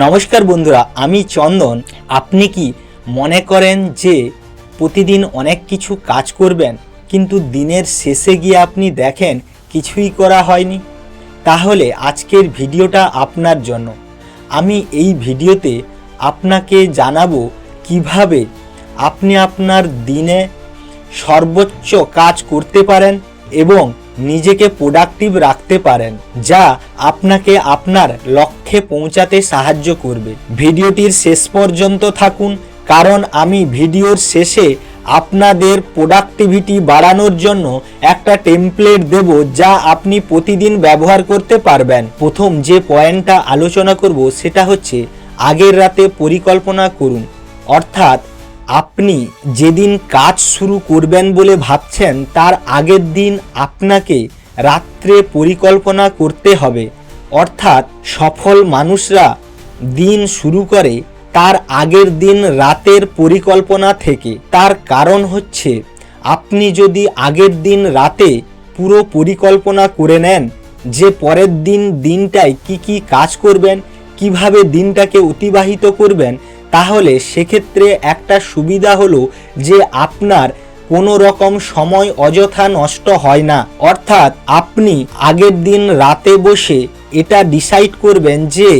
নমস্কার বন্ধুরা, আমি চন্দন। আপনি কি মনে করেন যে প্রতিদিন অনেক কিছু কাজ করবেন, কিন্তু দিনের শেষে গিয়ে আপনি দেখেন কিছুই করা হয়নি? তাহলে আজকের ভিডিওটা আপনার জন্য। আমি এই ভিডিওতে আপনাকে জানাব কীভাবে আপনি আপনার দিনে সর্বোচ্চ কাজ করতে পারেন এবং নিজেকে প্রোডাক্টিভ রাখতে পারেন, যা আপনাকে আপনার লক্ষ্যে পৌঁছাতে সাহায্য করবে। ভিডিওটির শেষ পর্যন্ত থাকুন, কারণ আমি ভিডিওর শেষে আপনাদের প্রোডাক্টিভিটি বাড়ানোর জন্য একটা টেমপ্লেট দেব যা আপনি প্রতিদিন ব্যবহার করতে পারবেন। প্রথম যে পয়েন্টটা আলোচনা করব সেটা হচ্ছে, আগের রাতে পরিকল্পনা করুন। অর্থাৎ আপনি যেদিন কাজ শুরু করবেন বলে ভাবছেন, তার আগের দিন আপনাকে রাত্রে পরিকল্পনা করতে হবে। অর্থাৎ সফল মানুষরা দিন শুরু করে তার আগের দিন রাতের পরিকল্পনা থেকে। তার কারণ হচ্ছে, আপনি যদি আগের দিন রাতে পুরো পরিকল্পনা করে নেন, যে পরের দিন দিনটায় কি কি কাজ করবেন, কীভাবে দিনটাকে অতিবাহিত করবেন তাহলে সেক্ষেত্রে একটা সুবিধা হলো যে আপনার কোনো রকম সময় অযথা নষ্ট হয় না। অর্থাৎ আপনি আগের দিন রাতে বসে এটা ডিসাইড করবেন যে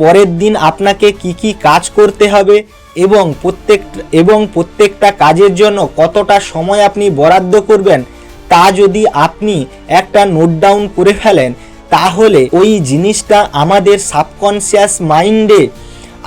পরের দিন আপনাকে কি কি কাজ করতে হবে এবং প্রত্যেক, এবং প্রত্যেকটা কাজের জন্য কতটা সময় আপনি বরাদ্দ করবেন তা যদি আপনি একটা নোট ডাউন করে ফেলেন, তাহলে ওই জিনিসটা আমাদের সাবকনসিয়াস মাইন্ডে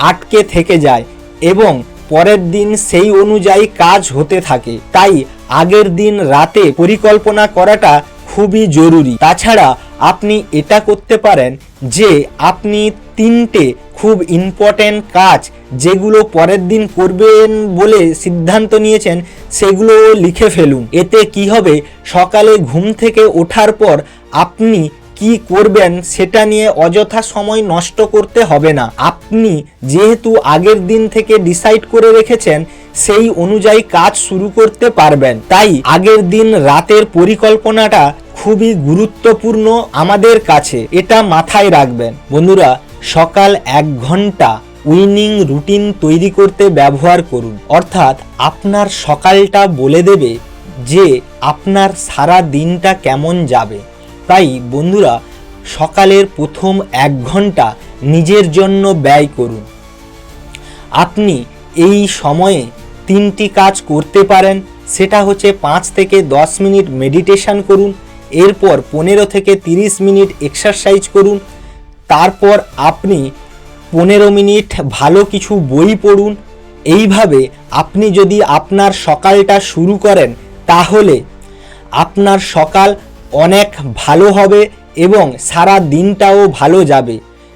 আটকে থেকে যায়। এবং পরের দিন সেই অনুযায়ী কাজ হতে থাকে। তাই আগের দিন রাতে পরিকল্পনা করাটা খুবই জরুরি। তাছাড়া আপনি এটা করতে পারেন যে আপনি তিনটে খুব ইম্পর্ট্যান্ট কাজ যেগুলো পরের দিন করবেন বলে সিদ্ধান্ত নিয়েছেন, সেগুলো লিখে ফেলুন। এতে কি হবে? সকালে ঘুম থেকে ওঠার পর আপনি কি করবেন সেটা নিয়ে অযথা সময় নষ্ট করতে হবে না। আপনি যেহেতু আগের দিন থেকে ডিসাইড করে রেখেছেন, সেই অনুযায়ী কাজ শুরু করতে পারবেন। তাই আগের দিন রাতের পরিকল্পনাটা খুবই গুরুত্বপূর্ণ আমাদের কাছে। এটা মাথায় রাখবেন। বন্ধুরা, সকাল এক ঘণ্টা উইনিং রুটিন তৈরি করতে ব্যবহার করুন। অর্থাৎ আপনার সকালটা বলে দেবে যে আপনার সারা দিনটা কেমন যাবে। তাই বন্ধুরা, সকালের প্রথম এক ঘণ্টা নিজের জন্য ব্যয় করুন। আপনি এই সময়ে তিনটি কাজ করতে পারেন, সেটা হচ্ছে পাঁচ থেকে দশ মিনিট মেডিটেশন করুন, এরপর পনেরো থেকে তিরিশ মিনিট এক্সারসাইজ করুন, তারপর আপনি পনেরো মিনিট ভালো কিছু বই পড়ুন। এইভাবে আপনি যদি আপনার সকালটা শুরু করেন, তাহলে আপনার সকাল অনেক ভালো হবে এবং সারা দিনটাও ভালো যাবে।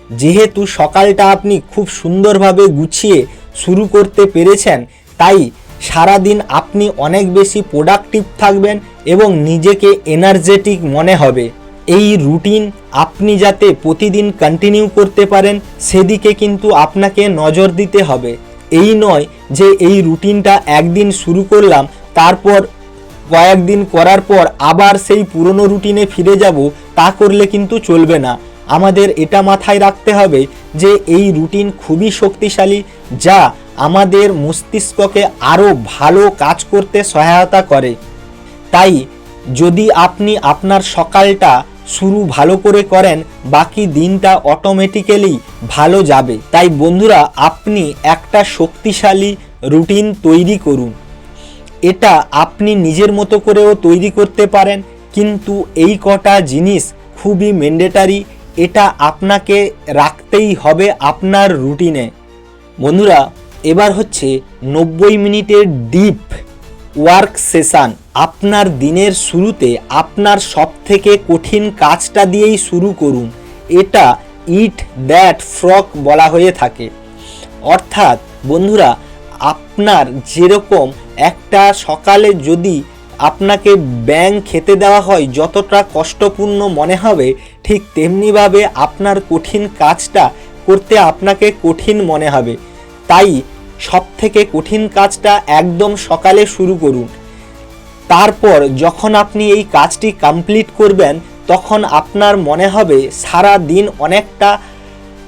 যেহেতু সকালটা আপনি খুব সুন্দরভাবে গুছিয়ে শুরু করতে পেরেছেন, তাই সারা দিন আপনি অনেক বেশি প্রোডাক্টিভ থাকবেন এবং নিজেকে এনার্জেটিক মনে হবে। এই রুটিন আপনি যাতে প্রতিদিন কন্টিনিউ করতে পারেন, সেদিকে কিন্তু আপনাকে নজর দিতে হবে। এই নয় যে এই রুটিনটা একদিন শুরু করলাম, তারপর কয়েকদিন করার পর আবার সেই পুরনো রুটিনে ফিরে যাব, তা করলে কিন্তু চলবে না। আমাদের এটা মাথায় রাখতে হবে যে এই রুটিন খুবই শক্তিশালী, যা আমাদের মস্তিষ্ককে আরও ভালো কাজ করতে সহায়তা করে। তাই যদি আপনি আপনার সকালটা শুরু ভালো করে করেন, বাকি দিনটা অটোমেটিক্যালি ভালো যাবে। তাই বন্ধুরা, আপনি একটা শক্তিশালী রুটিন তৈরি করুন। এটা আপনি নিজের মতো করেও তৈরি করতে পারেন, কিন্তু এই কটা জিনিস খুবই ম্যান্ডেটারি এটা আপনাকে রাখতেই হবে আপনার রুটিনে বন্ধুরা, এবার হচ্ছে নব্বই মিনিটের ডিপ ওয়ার্ক সেশন আপনার দিনের শুরুতে আপনার সবথেকে কঠিন কাজটা দিয়েই শুরু করুন। এটা ইট দ্যাট ফ্রক বলা হয়ে থাকে। অর্থাৎ বন্ধুরা, আপনার যেরকম একটা সকালে যদি আপনাকে ব্যাং খেতে দেওয়া হয়, যতটা কষ্টপূর্ণ মনে হবে, ঠিক তেমনিভাবে আপনার কঠিন কাজটা করতে আপনাকে কঠিন মনে হবে। তাই সব থেকে কঠিন কাজটা একদম সকালে শুরু করুন। তারপর যখন আপনি এই কাজটি কমপ্লিট করবেন, তখন আপনার মনে হবে সারা দিন অনেকটা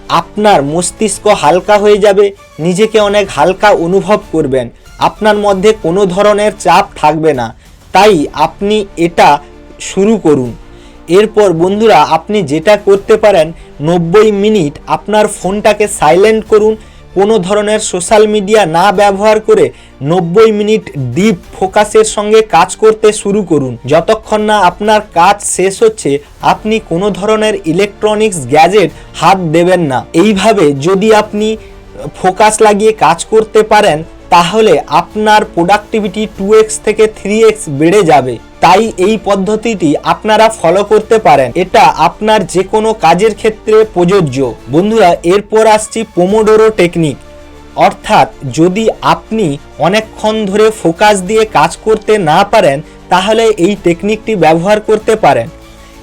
আপনার মস্তিষ্ক হালকা হয়ে যাবে, নিজেকে অনেক হালকা অনুভব করবেন। আপনার মধ্যে কোনো ধরনের চাপ থাকবে না। তাই আপনি এটা শুরু করুন। এরপর বন্ধুরা, আপনি যেটা করতে পারেন, নব্বই মিনিট আপনার ফোনটাকে সাইলেন্ট করুন। কোনো ধরনের সোশ্যাল মিডিয়া না ব্যবহার করে নব্বই মিনিট ডিপ ফোকাসের সঙ্গে কাজ করতে শুরু করুন। যতক্ষণ না আপনার কাজ শেষ হচ্ছে, আপনি কোনো ধরনের ইলেকট্রনিক্স গ্যাজেট হাত দেবেন না। এইভাবে যদি আপনি ফোকাস লাগিয়ে কাজ করতে পারেন তাহলে আপনার প্রোডাক্টিভিটি টু এক্স থেকে থ্রি এক্স বেড়ে যাবে। তাই এই পদ্ধতিটি আপনারা ফলো করতে পারেন। এটা আপনার যে কোনো কাজের ক্ষেত্রে প্রযোজ্য। বন্ধুরা, এরপর আসছি পোমোডোরো টেকনিক অর্থাৎ যদি আপনি অনেকক্ষণ ধরে ফোকাস দিয়ে কাজ করতে না পারেন, তাহলে এই টেকনিকটি ব্যবহার করতে পারেন।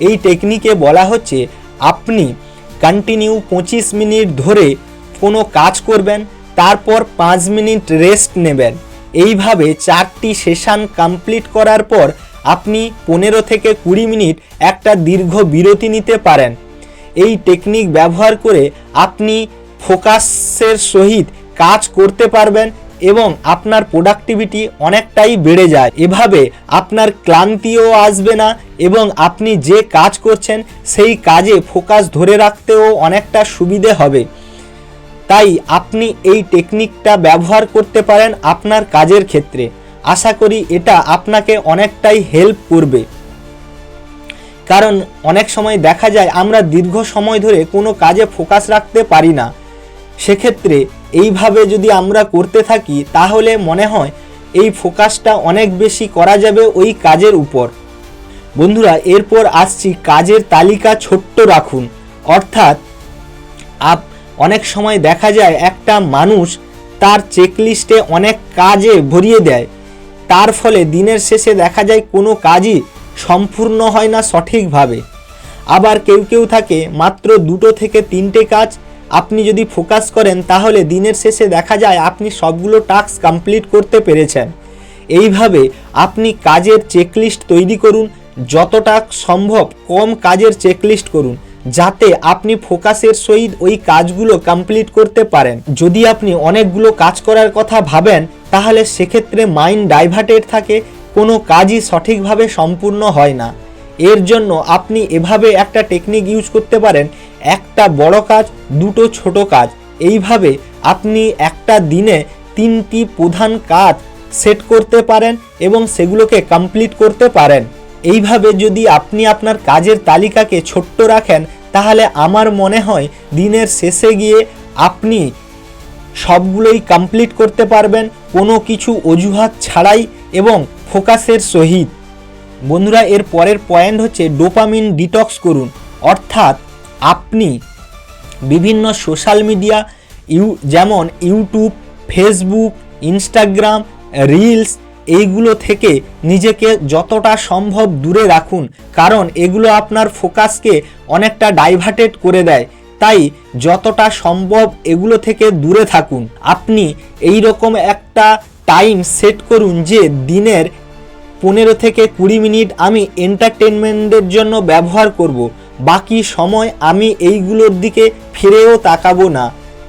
এই টেকনিকে বলা হচ্ছে, আপনি কন্টিনিউ পঁচিশ মিনিট ধরে কোনো কাজ করবেন তারপর পাঁচ মিনিট রেস্ট নেবেন। এইভাবে চারটি সেশন কমপ্লিট করার পর আপনি পনেরো থেকে কুড়ি মিনিট একটা দীর্ঘ বিরতি নিতে পারেন। এই টেকনিক ব্যবহার করে আপনি ফোকাসের সহিত কাজ করতে পারবেন এবং আপনার প্রোডাক্টিভিটি অনেকটাই বেড়ে যায়। এভাবে আপনার ক্লান্তিও আসবে না এবং আপনি যে কাজ করছেন, সেই কাজে ফোকাস ধরে রাখতেও অনেকটা সুবিধে হবে। তাই আপনি এই টেকনিকটা ব্যবহার করতে পারেন আপনার কাজের ক্ষেত্রে। আশা করি এটা আপনাকে অনেকটাই হেল্প করবে। কারণ অনেক সময় দেখা যায় আমরা দীর্ঘ সময় ধরে কোনো কাজে ফোকাস রাখতে পারি না। সেক্ষেত্রে এইভাবে যদি আমরা করতে থাকি, তাহলে মনে হয় এই ফোকাসটা অনেক বেশি করা যাবে ওই কাজের উপর। বন্ধুরা, এরপর আসছি কাজের তালিকা ছোট্ট রাখুন। অর্থাৎ, আপ অনেক সময় দেখা যায় একটা মানুষ তার চেকলিস্টে অনেক কাজে ভরিয়ে দেয়। তার ফলে দিনের শেষে দেখা যায় কোনো কাজই সম্পূর্ণ হয় না সঠিকভাবে। আবার কেউ কেউ থাকে, মাত্র দুটো থেকে তিনটে কাজ আপনি যদি ফোকাস করেন, তাহলে দিনের শেষে দেখা যায় আপনি সবগুলো টাস্ক কমপ্লিট করতে পেরেছেন। এইভাবে আপনি কাজের চেকলিস্ট তৈরি করুন, যতটা সম্ভব কম কাজের চেকলিস্ট করুন। যাতে আপনি ফোকাসের সহিত ওই কাজগুলো কমপ্লিট করতে পারেন। যদি আপনি অনেকগুলো কাজ করার কথা ভাবেন, তাহলে সেক্ষেত্রে মাইন্ড ডাইভার্টেড থাকে, কোনো কাজই সঠিকভাবে সম্পূর্ণ হয় না। এর জন্য আপনি এভাবে একটা টেকনিক ইউজ করতে পারেন, একটা বড় কাজ, দুটো ছোট কাজ। এইভাবে আপনি একটা দিনে তিনটি প্রধান কাজ সেট করতে পারেন এবং সেগুলোকে কমপ্লিট করতে পারেন। এইভাবে যদি আপনি আপনার কাজের তালিকাকে ছোট্ট রাখেন, তাহলে আমার মনে হয় দিনের শেষে গিয়ে আপনি সবগুলোই কমপ্লিট করতে পারবেন, কোনো কিছু অজুহাত ছাড়াই এবং ফোকাসের সহিত। বন্ধুরা, এর পরের পয়েন্ট হচ্ছে ডোপামিন ডিটক্স করুন। অর্থাৎ আপনি বিভিন্ন সোশ্যাল মিডিয়া ইউ যেমন ইউটিউব ফেসবুক ইনস্টাগ্রাম রিলস এইগুলো থেকে নিজেকে যতটা সম্ভব দূরে রাখুন, কারণ এগুলো আপনার ফোকাসকে অনেকটা ডাইভার্টেড করে দেয়। তাই যতটা সম্ভব এগুলো থেকে দূরে থাকুন। আপনি এই রকম একটা টাইম সেট করুন যে দিনের পনেরো থেকে কুড়ি মিনিট আমি এন্টারটেনমেন্টের জন্য ব্যবহার করব, বাকি সময় আমি এইগুলোর দিকে ফিরেও তাকাবো না।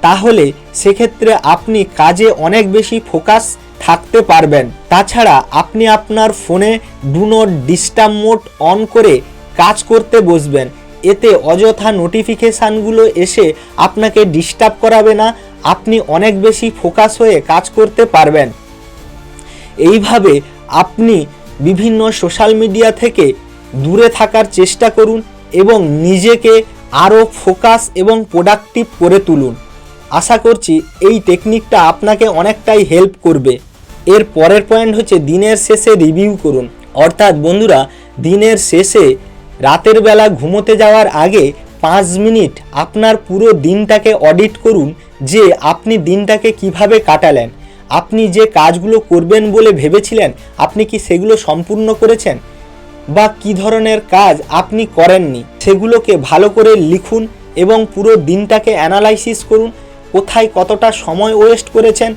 তাহলে সেক্ষেত্রে আপনি কাজে অনেক বেশি ফোকাস থাকতে পারবেন। তাছাড়া আপনি আপনার ফোনে ডু ডিস্টার্ব মোড অন করে কাজ করতে বসবেন। এতে অযথা নোটিফিকেশানগুলো এসে আপনাকে ডিস্টার্ব করাবে না, আপনি অনেক বেশি ফোকাস হয়ে কাজ করতে পারবেন। এইভাবে আপনি বিভিন্ন সোশ্যাল মিডিয়া থেকে দূরে থাকার চেষ্টা করুন এবং নিজেকে আরও ফোকাস এবং প্রোডাক্টিভ করে তুলুন। আশা করছি এই টেকনিকটা আপনাকে অনেকটাই হেল্প করবে। এর পরের পয়েন্ট হচ্ছে দিনের শেষে রিভিউ করুন। অর্থাৎ বন্ধুরা, দিনের শেষে রাতের বেলা ঘুমোতে যাওয়ার আগে পাঁচ মিনিট আপনার পুরো দিনটাকে অডিট করুন যে আপনি দিনটাকে কীভাবে কাটালেন। আপনি যে কাজগুলো করবেন বলে ভেবেছিলেন, আপনি কি সেগুলো সম্পূর্ণ করেছেন? বা কি ধরনের কাজ আপনি করেননি, সেগুলোকে ভালো করে লিখুন এবং পুরো দিনটাকে অ্যানালাইসিস করুন, কোথায় কতটা সময় ওয়েস্ট করেছেন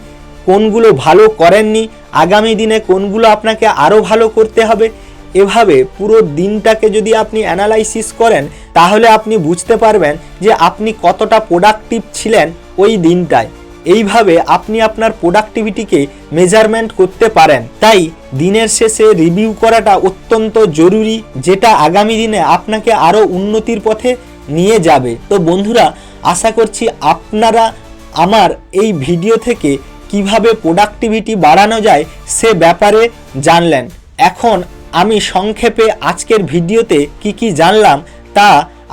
কোনগুলো ভালো করেননি, আগামী দিনে কোনগুলো আপনাকে আরও ভালো করতে হবে, এভাবে পুরো দিনটাকে যদি আপনি অ্যানালাইসিস করেন, তাহলে আপনি বুঝতে পারবেন যে আপনি কতটা প্রোডাক্টিভ ছিলেন ওই দিনটায়। এইভাবে আপনি আপনার প্রোডাক্টিভিটিকে মেজারমেন্ট করতে পারেন। তাই দিনের শেষে রিভিউ করাটা অত্যন্ত জরুরি, যেটা আগামী দিনে আপনাকে আরও উন্নতির পথে নিয়ে যাবে। তো বন্ধুরা, আশা করছি আপনারা আমার এই ভিডিও থেকে কীভাবে প্রোডাক্টিভিটি বাড়ানো যায় সে ব্যাপারে জানলেন। এখন আমি সংক্ষেপে আজকের ভিডিওতে কি কি জানলাম তা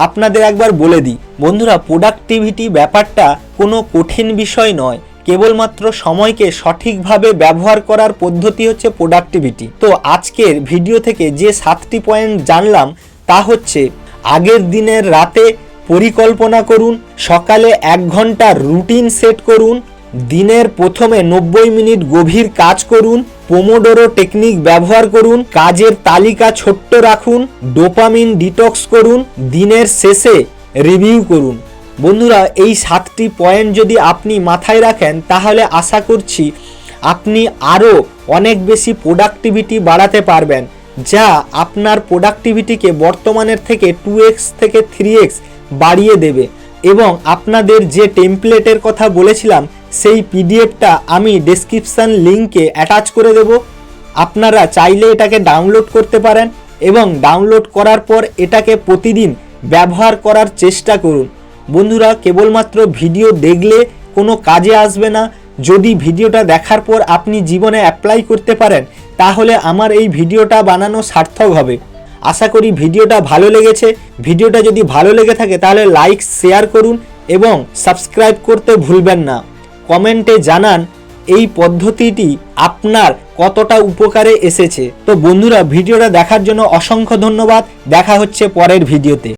আপনাদের একবার বলে দিই। বন্ধুরা প্রোডাক্টিভিটি ব্যাপারটা কোনো কঠিন বিষয় নয়। কেবলমাত্র সময়কে সঠিকভাবে ব্যবহার করার পদ্ধতি হচ্ছে প্রোডাক্টিভিটি তো আজকের ভিডিও থেকে যে সাতটি পয়েন্ট জানলাম তা হচ্ছে, আগের দিনের রাতে পরিকল্পনা করুন, সকালে এক ঘণ্টা রুটিন সেট করুন দিনের প্রথমে নব্বই মিনিট গভীর কাজ করুন পোমোডোরো টেকনিক ব্যবহার করুন, কাজের তালিকা ছোট্ট রাখুন ডোপামিন ডিটক্স করুন, দিনের শেষে রিভিউ করুন। বন্ধুরা, এই সাতটি পয়েন্ট যদি আপনি মাথায় রাখেন, তাহলে আশা করছি আপনি আরও অনেক বেশি প্রোডাক্টিভিটি বাড়াতে পারবেন, যা আপনার প্রোডাক্টিভিটিকে বর্তমানের থেকে টু এক্স থেকে থ্রি এক্স বাড়িয়ে দেবে। এবং আপনাদের যে টেমপ্লেটের কথা বলেছিলাম, সেই পিডিএফটা আমি ডেসক্রিপশান লিঙ্কে অ্যাটাচ করে দেব। আপনারা চাইলে এটাকে ডাউনলোড করতে পারেন এবং ডাউনলোড করার পর এটাকে প্রতিদিন ব্যবহার করার চেষ্টা করুন। বন্ধুরা, কেবলমাত্র ভিডিও দেখলে কোনো কাজে আসবে না। যদি ভিডিওটা দেখার পর আপনি জীবনে অ্যাপ্লাই করতে পারেন, তাহলে আমার এই ভিডিওটা বানানো সার্থক হবে। আশা করি ভিডিওটা ভালো লেগেছে। ভিডিওটা যদি ভালো লেগে থাকে তাহলে লাইক শেয়ার করুন এবং সাবস্ক্রাইব করতে ভুলবেন না। কমেন্টে জানান এই পদ্ধতিটি আপনার কতটা উপকারে এসেছে। তো বন্ধুরা, ভিডিওটা দেখার জন্য অসংখ্য ধন্যবাদ। দেখা হচ্ছে পরের ভিডিওতে।